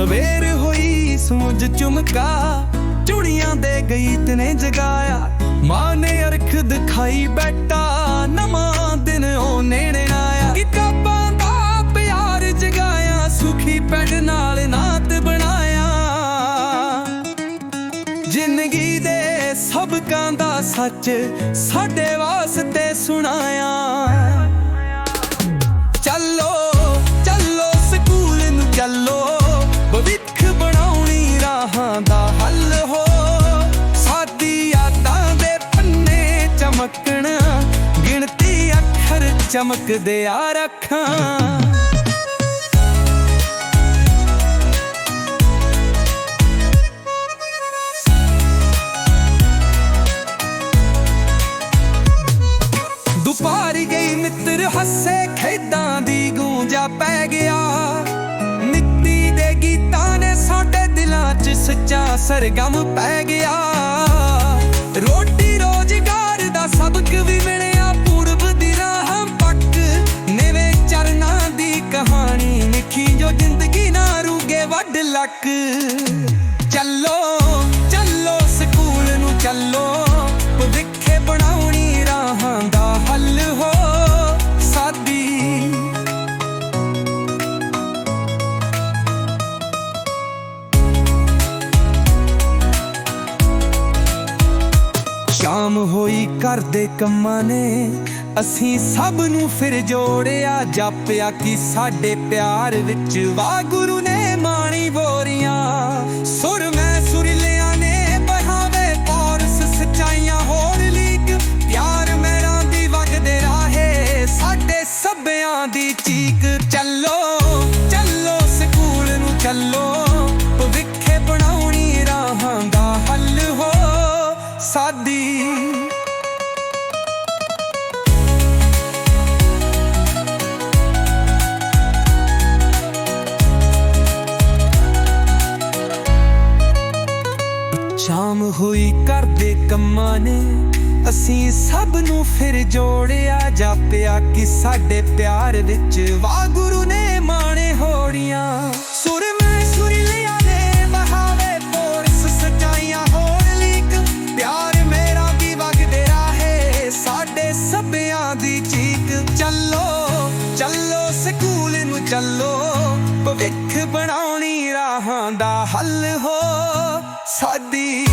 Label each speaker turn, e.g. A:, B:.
A: ਸਵੇਰ ਹੋਈ ਸੂਝ ਚੁਮਕਾ, ਚੁੜੀਆਂ ਦੇ ਗੀਤ ਨੇ ਜਗਾਇਆ। ਮਾਂ ਨੇ ਅਰਖ ਦਿਖਾਈ ਬੈਠਾ, ਨਵਾਂ ਦਿਨ ਉਹ ਨੇੜੇ ਆਇਆ। ਕਿਤਾਬਾਂ ਦਾ ਪਿਆਰ ਜਗਾਇਆ, ਸੁਖੀ ਪੈੜ ਨਾਲ ਨਾਤ ਬਣਾਇਆ। ਜ਼ਿੰਦਗੀ ਦੇ ਸਬਕਾਂ ਦਾ ਸੱਚ ਸਾਡੇ ਵਾਸਤੇ ਸੁਣਾਇਆ। ਚਮਕਦੇ ਆ ਰੱਖਾਂ। ਦੁਪਹਿਰ ਗਈ ਮਿੱਤਰ ਹੱਸੇ ਖੇਡਾਂ ਦੀ ਗੂੰਜਾ ਪੈ ਗਿਆ। ਮਿੱਟੀ ਦੇ ਗੀਤਾਂ ਨੇ ਸਾਡੇ ਦਿਲਾਂ 'ਚ ਸੱਚਾ ਸਰਗਮ ਪੈ ਗਿਆ। ਰੋਟੀ ਰੋਜ਼ਗਾਰ ਦਾ ਸਬਕ ਵੀ ਵੱਡ ਚੱਲੋ ਚੱਲੋ, ਸਕੂਲ ਨੂੰ ਚੱਲੋ। ਭਵਿੱਖੇ ਬਣਾਉਣੀ ਰਾਹਾਂ ਦਾ ਹੱਲ ਹੋ ਸਾਦੀ ਸ਼ਾਮ ਹੋਈ ਘਰ ਦੇ ਕੰਮਾਂ ਨੇ ਅਸੀਂ ਸਭ ਨੂੰ ਫਿਰ ਜੋੜਿਆ, ਜਾਪਿਆ ਕਿ ਸਾਡੇ ਪਿਆਰ ਵਿੱਚ ਵਾਗੁਰੂ ਨੇ ਮਾਣੀ ਬੋਰੀਆਂ। ਸੁਰ ਮੈਂ ਸੁਰਲਿਆਂ ਨੇ, ਬਹਾਵੇ ਪੌਰਸ ਸਚਾਈਆਂ ਹੋਰ ਲੀਕ। ਪਿਆਰ ਮੇਰਾ ਦੀ ਵਗਦੇ ਰਾਹੇ, ਸਾਡੇ ਸੱਭਿਆਂ ਦੀ ਚੀਕ। ਚੱਲੋ ਚੱਲੋ, ਸਕੂਲ ਨੂੰ ਚੱਲੋ। ਭਵਿੱਖੇ ਬਣਾਉਣੀ ਰਾਹਾਂ ਦਾ ਹੱਲ ਹੋ। ਸਾਦੀ ਸ਼ਾਮ ਹੋਈ ਘਰ ਦੇ ਕੰਮਾਂ ਨੇ ਅਸੀਂ ਸਭ ਨੂੰ ਫਿਰ ਜੋੜਿਆ, ਜਾਪਿਆ ਕਿ ਸਾਡੇ ਪਿਆਰ ਵਿੱਚ ਵਾਗੁਰੂ ਨੇ ਮਾਣੇ ਹੋੜੀਆਂ। ਸੁਰ ਮੈਂ ਸੁਰੀਲਿਆਂ ਨੇ ਬਹਾਵੇ ਪੋਰਸ ਸਚਾਈਆਂ ਹੋਰ ਲੀਕ। ਪਿਆਰ ਮੇਰਾ ਵੀ ਵਗਦੇ ਰਾਹੇ, ਸਾਡੇ ਸਭਿਆਂ ਦੀ ਚੀਕ। ਚੱਲੋ ਚੱਲੋ, ਸਕੂਲ ਨੂੰ ਚੱਲੋ। ਭਵਿੱਖ ਬਣਾਉਣੀ ਰਾਹਾਂ ਦਾ ਹੱਲ ਹੋ ਸਾਡੀ।